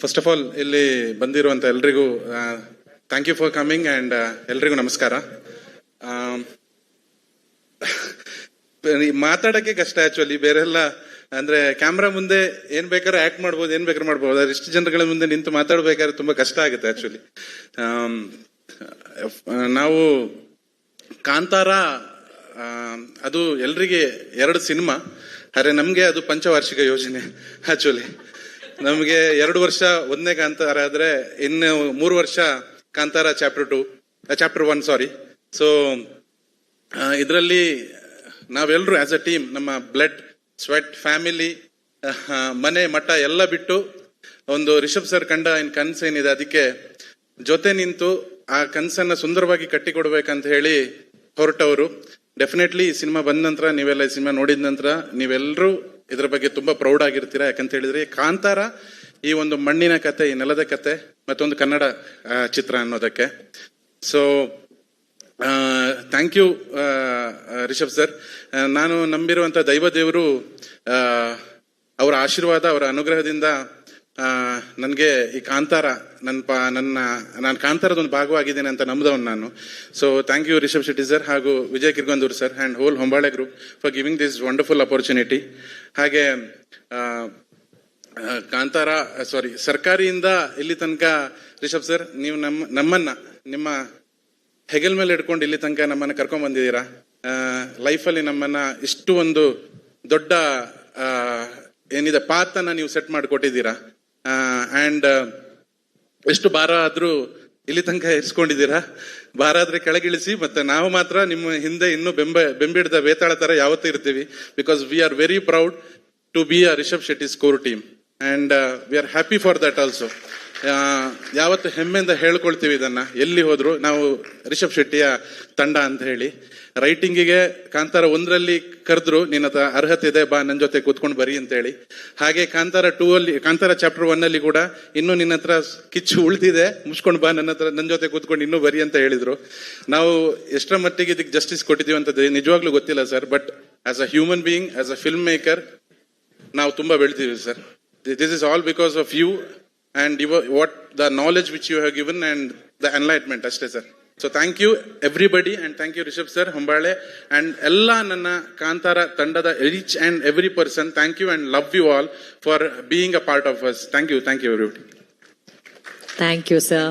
First of all ಇಲ್ಲಿ ಬಂದಿರುವಂತ ಎಲ್ರಿಗೂ thank you for coming and ಎಲ್ರಿಗೂ ನಮಸ್ಕಾರ. ಮಾತಾಡಕ್ಕೆ ಕಷ್ಟ ಆಕ್ಚುಲಿ ಬೇರೆಲ್ಲ, ಅಂದ್ರೆ ಕ್ಯಾಮ್ರಾ ಮುಂದೆ ಏನ್ ಬೇಕಾದ್ರೂ ಆಕ್ಟ್ ಮಾಡ್ಬೋದು, ಏನ್ ಬೇಕಾದ್ರೂ ಮಾಡ್ಬೋದು, ಆದ್ರೆ ಇಷ್ಟು ಜನಗಳ ಮುಂದೆ ನಿಂತು ಮಾತಾಡ್ಬೇಕಾದ್ರೆ ತುಂಬಾ ಕಷ್ಟ ಆಗುತ್ತೆ ಆಕ್ಚುಲಿ ನಾವು ಕಾಂತಾರ ಅದು ಎಲ್ರಿಗೆ ಎರಡು ಸಿನಿಮಾ, ಆದ್ರೆ ನಮಗೆ ಅದು ಪಂಚವಾರ್ಷಿಕ ಯೋಜನೆ ಆಕ್ಚುಲಿ ನಮ್ಗೆ ಎರಡು ವರ್ಷ ಒಂದನೇ ಕಾಂತಾರ ಆದ್ರೆ ಇನ್ನು ಮೂರು ವರ್ಷ Kantara chapter two chapter one sorry so ಇದರಲ್ಲಿ ನಾವೆಲ್ಲರೂ ಆಸ್ ಅ ಟೀಮ್ ನಮ್ಮ ಬ್ಲಡ್ ಸ್ವೆಟ್ ಫ್ಯಾಮಿಲಿ ಮನೆ, ಮಠ ಎಲ್ಲ ಬಿಟ್ಟು ಒಂದು ರಿಷಬ್ ಸರ್ ಕಂಡ ಏನ್ ಕನಸು ಏನಿದೆ ಅದಕ್ಕೆ ಜೊತೆ ನಿಂತು ಆ ಕನ್ಸನ್ನ ಸುಂದರವಾಗಿ ಕಟ್ಟಿಕೊಡ್ಬೇಕಂತ ಹೇಳಿ ಹೊರಟವರು. ಡೆಫಿನೆಟ್ಲಿ ಈ ಸಿನಿಮಾ ಬಂದ ನಂತರ ನೀವೆಲ್ಲ ಈ ಸಿನಿಮಾ ನೋಡಿದ ನಂತರ ನೀವೆಲ್ಲರೂ ಇದ್ರ ಬಗ್ಗೆ ತುಂಬಾ ಪ್ರೌಡ್ ಆಗಿರ್ತೀರಾ? ಯಾಕಂತ ಹೇಳಿದ್ರೆ ಕಾಂತಾರ ಈ ಒಂದು ಮಣ್ಣಿನ ಕತೆ, ಈ ನೆಲದ ಕತೆ, ಮತ್ತೊಂದು ಕನ್ನಡ ಚಿತ್ರ ಅನ್ನೋದಕ್ಕೆ. So thank you Rishab sir ನಾನು ನಂಬಿರುವಂತ ದೈವ ದೇವರು ಅವರ ಆಶೀರ್ವಾದ, ಅವರ ಅನುಗ್ರಹದಿಂದ ನನಗೆ ಈ ಕಾಂತಾರ ನನ್ನ ಪಾ, ನನ್ನ, ನಾನು ಕಾಂತಾರದ ಒಂದು ಭಾಗವಾಗಿದ್ದೇನೆ ಅಂತ ನಂಬಿದವನು ನಾನು. So thank you Rishab Shetty sir ಹಾಗೂ Vijay Kiragandur sir and whole Hombale group for giving this wonderful opportunity ಹಾಗೆ ಕಾಂತಾರ ಸಾರಿ ಸರ್ಕಾರಿಯಿಂದ ಇಲ್ಲಿ ತನಕ ರಿಷಬ್ ಸರ್ ನೀವು ನಮ್ಮ ನಮ್ಮನ್ನ, ನಿಮ್ಮ ಹೆಗಲ್ ಮೇಲೆ ಇಟ್ಕೊಂಡು ಇಲ್ಲಿ ತನಕ ನಮ್ಮನ್ನ ಕರ್ಕೊಂಡ್ ಬಂದಿದ್ದೀರಾ? ಲೈಫಲ್ಲಿ ನಮ್ಮನ್ನ ಇಷ್ಟು ಒಂದು ದೊಡ್ಡ ಏನಿದೆ ಪಾತನ್ನ ನೀವು ಸೆಟ್ ಮಾಡಿಕೊಟ್ಟಿದ್ದೀರಾ? ಅಂಡ್ ಎಷ್ಟು ಭಾರ ಆದ್ರೂ ಇಲ್ಲಿ ತನಕ ಇರಿಸ್ಕೊಂಡಿದ್ದೀರಾ? ಭಾರ ಆದ್ರೆ ಕೆಳಗಿಳಿಸಿ, ಮತ್ತೆ ನಾವು ಮಾತ್ರ ನಿಮ್ಮ ಹಿಂದೆ ಇನ್ನೂ ಬೆಂಬ, ಬೆಂಬಿಡಿದ ವೇತಾಳ ಥರ ಯಾವತ್ತೂ ಇರ್ತೀವಿ. Because we are very proud to be a Rishab Shetty score team and we are happy for that also ಯಾವತ್ತು ಹೆಮ್ಮೆಯಿಂದ ಹೇಳ್ಕೊಳ್ತೀವಿ ಇದನ್ನ? ಎಲ್ಲಿ ಹೋದ್ರು? ನಾವು ರಿಷಬ್ ಶೆಟ್ಟಿಯ ತಂಡ ಅಂತ ಹೇಳಿ. ರೈಟಿಂಗಿಗೆ ಕಾಂತಾರ ಒಂದರಲ್ಲಿ ಕರೆದ್ರು, ನಿನ್ನ ಅರ್ಹತೆ ಇದೆ, ಬಾ ನನ್ನ ಜೊತೆ ಕೂತ್ಕೊಂಡು ಬರಿ ಅಂತ ಹೇಳಿ. ಹಾಗೆ ಕಾಂತಾರ ಟೂ ಅಲ್ಲಿ, ಕಾಂತಾರ ಚಾಪ್ಟರ್ ಒನ್ ಅಲ್ಲಿ ಕೂಡ ಇನ್ನೂ ನಿನ್ನ ಹತ್ರ ಕಿಚ್ಚು ಉಳಿದಿದೆ, ಮುಚ್ಕೊಂಡು ಬಾ, ನನ್ನ ಹತ್ರ ನನ್ನ ಜೊತೆ ಕೂತ್ಕೊಂಡು ಇನ್ನೂ ಬರಿ ಅಂತ ಹೇಳಿದ್ರು. ನಾವು ಎಷ್ಟರ ಮಟ್ಟಿಗೆ ಇದಕ್ಕೆ ಜಸ್ಟಿಸ್ ಕೊಟ್ಟಿದ್ದೀವಿ ಅಂತ ನಿಜವಾಗ್ಲೂ ಗೊತ್ತಿಲ್ಲ sir but as a human being as a film maker ನಾವು ತುಂಬಾ ಬೆಳಿತೀವಿ sir. This is all because of you and your what the knowledge which you have given and the enlightenment ಅಷ್ಟೇ sir so thank you everybody and thank you Rishab sir Hombale and ಎಲ್ಲ ನನ್ನ ಕಾಂತಾರ ತಂಡದ each and every person thank you and love you all for being a part of us thank you thank you everybody Thank you, sir.